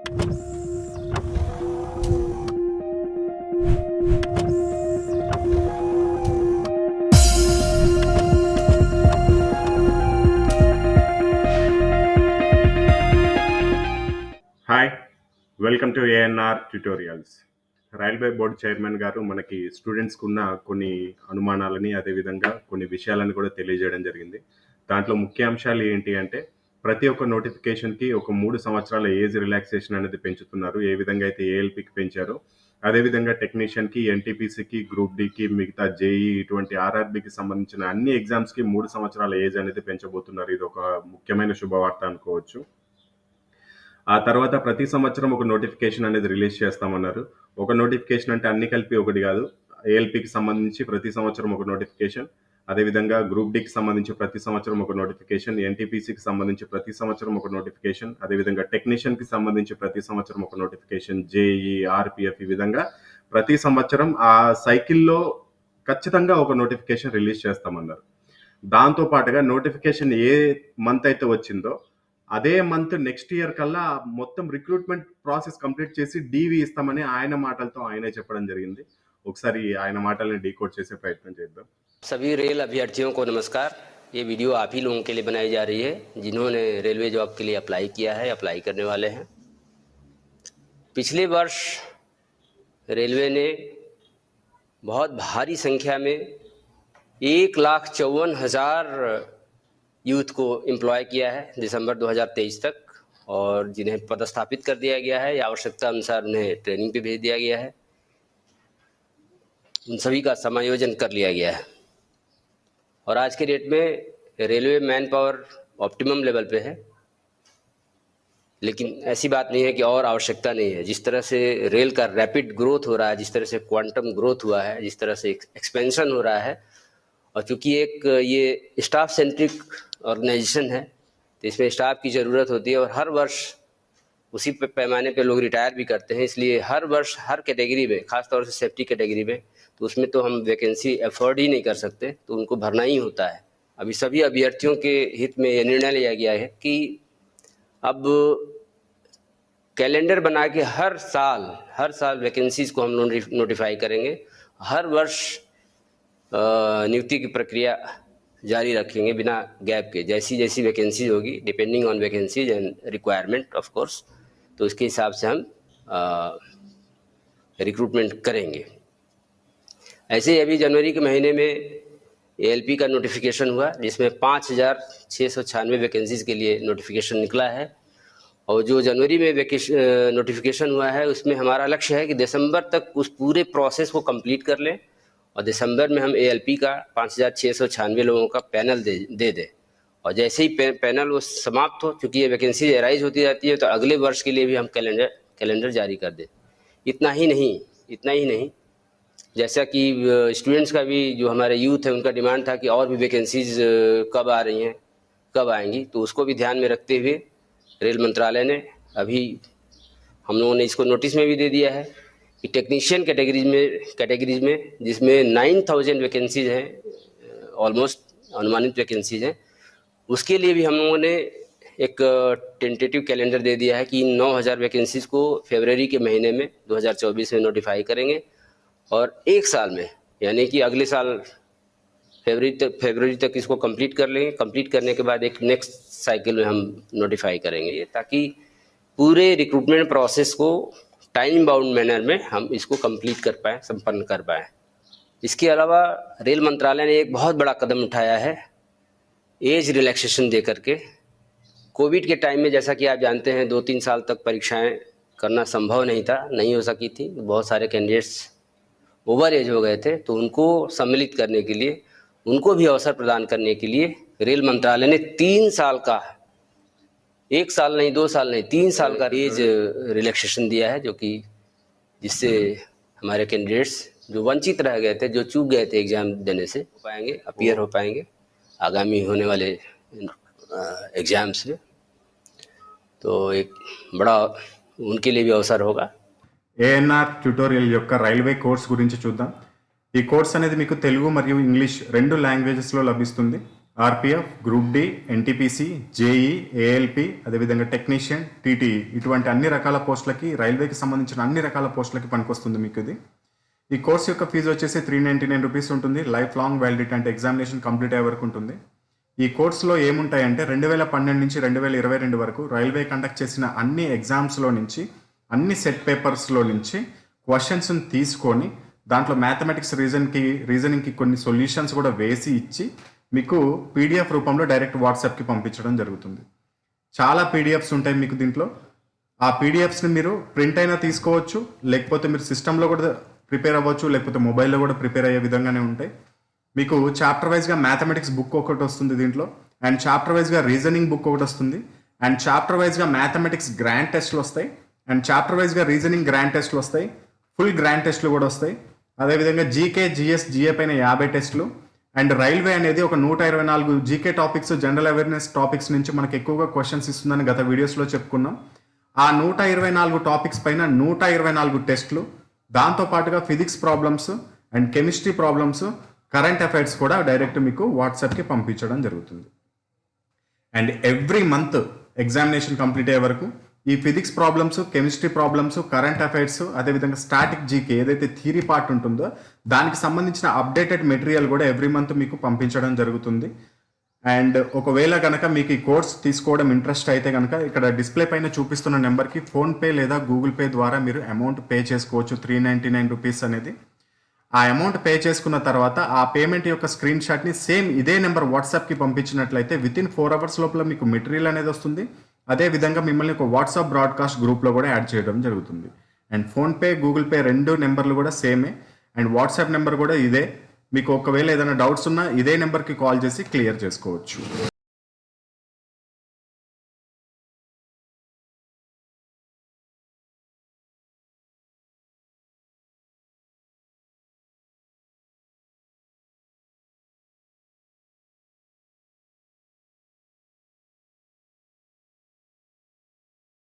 Hi welcome to ANR tutorials railway board chairman గారు మనకి స్టూడెంట్స్కి ఉన్న కొన్ని అనుమానాలని అదేవిధంగా కొన్ని విషయాలను కూడా తెలియజేయడం జరిగింది. దాంట్లో ముఖ్య అంశాలు ఏంటి అంటే ప్రతి ఒక్క నోటిఫికేషన్కి ఒక మూడు సంవత్సరాల ఏజ్ రిలాక్సేషన్ అనేది పెంచుతున్నారు. ఏ విధంగా అయితే ఏఎల్పికి పెంచారో అదేవిధంగా టెక్నీషియన్కి ఎన్టీపీసీకి గ్రూప్ డికి మిగతా జేఈ ఇటువంటి ఆర్ఆర్బికి సంబంధించిన అన్ని ఎగ్జామ్స్కి మూడు సంవత్సరాల ఏజ్ అనేది పెంచబోతున్నారు. ఇది ఒక ముఖ్యమైన శుభవార్త అనుకోవచ్చు. ఆ తర్వాత ప్రతి సంవత్సరం ఒక నోటిఫికేషన్ అనేది రిలీజ్ చేస్తామన్నారు. ఒక నోటిఫికేషన్ అంటే అన్ని కలిపి ఒకటి కాదు. ఏఎల్పికి సంబంధించి ప్రతి సంవత్సరం ఒక నోటిఫికేషన్ అదేవిధంగా గ్రూప్ డికి సంబంధించి ప్రతి సంవత్సరం ఒక నోటిఫికేషన్ ఎన్టీపీసీకి సంబంధించి ప్రతి సంవత్సరం ఒక నోటిఫికేషన్ అదేవిధంగా టెక్నీషియన్కి సంబంధించి ప్రతి సంవత్సరం ఒక నోటిఫికేషన్ జేఈ ఆర్పిఎఫ్ ఈ విధంగా ప్రతి సంవత్సరం ఆ సైకిల్లో ఖచ్చితంగా ఒక నోటిఫికేషన్ రిలీజ్ చేస్తామన్నారు. దాంతో పాటుగా నోటిఫికేషన్ ఏ మంత్ అయితే వచ్చిందో అదే మంత్ నెక్స్ట్ ఇయర్ కల్లా మొత్తం రిక్రూట్మెంట్ ప్రాసెస్ కంప్లీట్ చేసి డీవీ ఇస్తామని ఆయన మాటలతో ఆయనే చెప్పడం జరిగింది. ఒకసారి ఆయన మాటల్ని డీకోడ్ చేసే ప్రయత్నం చేద్దాం सभी रेल अभ्यर्थियों को नमस्कार ये वीडियो आप ही लोगों के लिए बनाई जा रही है जिन्होंने रेलवे जॉब के लिए अप्लाई किया है अप्लाई करने वाले हैं पिछले वर्ष रेलवे ने बहुत भारी संख्या में एक लाख चौवन हज़ार यूथ को एम्प्लॉय किया है दिसंबर 2023 तक और जिन्हें पदस्थापित कर दिया गया है या आवश्यकता अनुसार उन्हें ट्रेनिंग पे भेज दिया गया है उन सभी का समायोजन कर लिया गया है। और आज के डेट में railway man power optimum level पे है। लेकिन ऐसी बात नहीं है कि और आवश्यकता नहीं है। जिस तरह से रेल का रैपिड ग्रोथ हो रहा है, जिस तरह से क्वांटम ग्रोथ हुआ है, जिस तरह से एक्सपेंशन हो रहा है, और चूँकि एक, ये स्टाफ सेंट्रिक ऑर्गेनाइजेशन है तो इसमें स्टाफ की ज़रूरत होती है और हर वर्ष उसी पैमाने पे लोग रिटायर भी करते हैं, इसलिए हर वर्ष हर कैटेगरी में, खासतौर से सेफ्टी कैटेगरी में तो उसमें तो हम वैकेंसी अफोर्ड ही नहीं कर सकते तो उनको भरना ही होता है। अभी सभी अभ्यर्थियों के हित में यह निर्णय लिया गया है कि अब कैलेंडर बना के हर साल हर साल वैकेंसीज को हम नोटिफाई करेंगे। हर वर्ष नियुक्ति की प्रक्रिया जारी रखेंगे बिना गैप के। जैसी जैसी वैकेंसीज होगी depending on vacancies and requirement of course तो उसके हिसाब से हम रिक्रूटमेंट करेंगे। ऐसे ही अभी जनवरी के महीने में एएलपी का नोटिफिकेशन हुआ, जिसमें पाँच हज़ार छः सौ छियानवे वैकेंसीज़ के लिए नोटिफिकेशन निकला है। और जो जनवरी में वैकेशन नोटिफिकेशन हुआ है, उसमें हमारा लक्ष्य है कि दिसंबर तक उस पूरे प्रोसेस को कंप्लीट कर लें और दिसंबर में हम एएलपी का पाँच हज़ार छः सौ छियानवे लोगों का पैनल दे दे दें। और जैसे ही पैनल वो समाप्त हो, चूँकि ये वैकेंसी एराइज होती जाती है तो अगले वर्ष के लिए भी हम कैलेंडर कैलेंडर जारी कर दें। इतना ही नहीं, इतना ही नहीं। जैसा कि स्टूडेंट्स का भी जो हमारे यूथ है, उनका डिमांड था कि और भी वैकेंसीज कब आ रही हैं, कब आएँगी तो उसको भी ध्यान में रखते हुए रेल मंत्रालय ने अभी हम लोगों ने इसको नोटिस में भी दे दिया है कि टेक्नीशियन कैटेगरीज में कैटेगरीज में, जिसमें नाइन थाउज़ेंड वैकेंसीज हैं ऑलमोस्ट अनुमानित वैकेंसीज हैं उसके लिए भी हम लोगों ने एक टेंटेटिव कैलेंडर दे दिया है कि इन 9000 वैकेंसीज को फरवरी के महीने में 2024 में नोटिफाई करेंगे और एक साल में, यानी कि अगले साल फरवरी तक फरवरी तक इसको कंप्लीट कर लेंगे। कंप्लीट करने के बाद एक नेक्स्ट साइकिल में हम नोटिफाई करेंगे ये, ताकि पूरे रिक्रूटमेंट प्रोसेस को टाइम बाउंड मैनर में हम इसको कंप्लीट कर पाएँ, संपन्न कर पाएँ। इसके अलावा रेल मंत्रालय ने एक बहुत बड़ा कदम उठाया है एज रिलैक्सेशन दे करके। कोविड के टाइम में जैसा कि आप जानते हैं दो तीन साल तक परीक्षाएँ करना संभव नहीं था, नहीं हो सकी थी। बहुत सारे कैंडिडेट्स ओवर एज हो गए थे तो उनको सम्मिलित करने के लिए, उनको भी अवसर प्रदान करने के लिए रेल मंत्रालय ने तीन साल का, एक साल नहीं, दो साल नहीं, तीन साल का एज रिलैक्सेशन दिया है, जो कि जिससे हमारे कैंडिडेट्स जो वंचित रह गए थे, जो चूक गए थे एग्ज़ाम देने से, हो पाएँगे अपीयर हो पाएँगे। आगामी होने वाले एग्ज़ाम्स में तो एक बड़ा उनके लिए भी अवसर होगा ఏఎన్ఆర్ ట్యూటోరియల్ యొక్క రైల్వే కోర్స్ గురించి చూద్దాం ఈ కోర్స్ అనేది మీకు తెలుగు మరియు ఇంగ్లీష్ రెండు లాంగ్వేజెస్లో లభిస్తుంది RPF group D NTPC JE ALP అదేవిధంగా టెక్నీషియన్ టీటీఈ ఇటువంటి అన్ని రకాల పోస్టులకి రైల్వేకి సంబంధించిన అన్ని రకాల పోస్టులకి పనికొస్తుంది మీకు ఇది ఈ కోర్స్ యొక్క ఫీజు వచ్చేసి త్రీ నైంటీ నైన్ రూపీస్ ఉంటుంది. లైఫ్ లాంగ్ వ్యాలిడిటీ అంటే ఎగ్జామినేషన్ కంప్లీట్ అయ్యే వరకు ఉంటుంది. ఈ కోర్సులో ఏముంటాయంటే రెండు వేల పన్నెండు నుంచి రెండు వేల ఇరవై రెండు వరకు రైల్వే కండక్ట్ చేసిన అన్ని ఎగ్జామ్స్లో నుంచి అన్ని సెట్ పేపర్స్లో నుంచి క్వశ్చన్స్ని తీసుకొని దాంట్లో మ్యాథమెటిక్స్ రీజన్కి రీజనింగ్కి కొన్ని సొల్యూషన్స్ కూడా వేసి ఇచ్చి మీకు పీడిఎఫ్ రూపంలో డైరెక్ట్ వాట్సాప్కి పంపించడం జరుగుతుంది. చాలా పీడిఎఫ్స్ ఉంటాయి మీకు దీంట్లో. ఆ పీడిఎఫ్స్ని మీరు ప్రింట్ అయినా తీసుకోవచ్చు లేకపోతే మీరు సిస్టంలో కూడా ప్రిపేర్ అవ్వచ్చు లేకపోతే మొబైల్లో కూడా ప్రిపేర్ అయ్యే విధంగానే ఉంటాయి. మీకు చాప్టర్ వైజ్గా మ్యాథమెటిక్స్ బుక్ ఒకటి వస్తుంది దీంట్లో అండ్ చాప్టర్ వైజ్గా రీజనింగ్ బుక్ ఒకటి వస్తుంది అండ్ చాప్టర్ వైజ్గా మ్యాథమెటిక్స్ గ్రాండ్ టెస్ట్లు వస్తాయి అండ్ చాప్టర్ వైజ్గా రీజనింగ్ గ్రాండ్ టెస్ట్లు వస్తాయి ఫుల్ గ్రాండ్ టెస్ట్లు కూడా వస్తాయి. అదేవిధంగా జీకే జిఎస్ జిఏ పైన యాభై టెస్టులు అండ్ రైల్వే అనేది ఒక నూట ఇరవై నాలుగు GK topics general awareness topics నుంచి మనకు ఎక్కువగా క్వశ్చన్స్ ఇస్తుందని గత వీడియోస్లో చెప్పుకున్నాం. ఆ నూట ఇరవై నాలుగు టాపిక్స్ పైన నూట ఇరవై నాలుగు టెస్టులు దాంతో పాటుగా physics problems and chemistry problems current affairs కూడా డైరెక్ట్ మీకు వాట్సాప్కి పంపించడం జరుగుతుంది. And every month examination complete అయ్యే వరకు ఈ physics problems chemistry problems current affairs అదేవిధంగా స్టాటిక్ జీకే ఏదైతే థీరీ పార్ట్ ఉంటుందో దానికి సంబంధించిన అప్డేటెడ్ మెటీరియల్ కూడా ఎవ్రీ మంత్ మీకు పంపించడం జరుగుతుంది. అండ్ ఒకవేళ కనుక మీకు ఈ కోర్స్ తీసుకోవడం ఇంట్రెస్ట్ అయితే కనుక ఇక్కడ డిస్ప్లే పైన చూపిస్తున్న నెంబర్కి ఫోన్పే లేదా గూగుల్ పే ద్వారా మీరు అమౌంట్ పే చేసుకోవచ్చు. త్రీ నైంటీ నైన్ రూపీస్ అనేది. ఆ అమౌంట్ పే చేసుకున్న తర్వాత ఆ పేమెంట్ యొక్క స్క్రీన్ షాట్ని సేమ్ ఇదే నెంబర్ వాట్సాప్కి పంపించినట్లయితే విత్ ఇన్ ఫోర్ అవర్స్ లోపల మీకు మెటీరియల్ అనేది వస్తుంది. అదే విధంగా మిమ్మల్ని ఒక వాట్సాప్ బ్రాడ్కాస్ట్ గ్రూప్లో కూడా యాడ్ చేయడం జరుగుతుంది. అండ్ ఫోన్పే గూగుల్ పే రెండు నెంబర్లు కూడా సేమే. అండ్ వాట్సాప్ నెంబర్ కూడా ఇదే. మీకు ఒకవేళ ఏదైనా డౌట్స్ ఉన్నా ఇదే నెంబర్కి కాల్ చేసి క్లియర్ చేసుకోవచ్చు.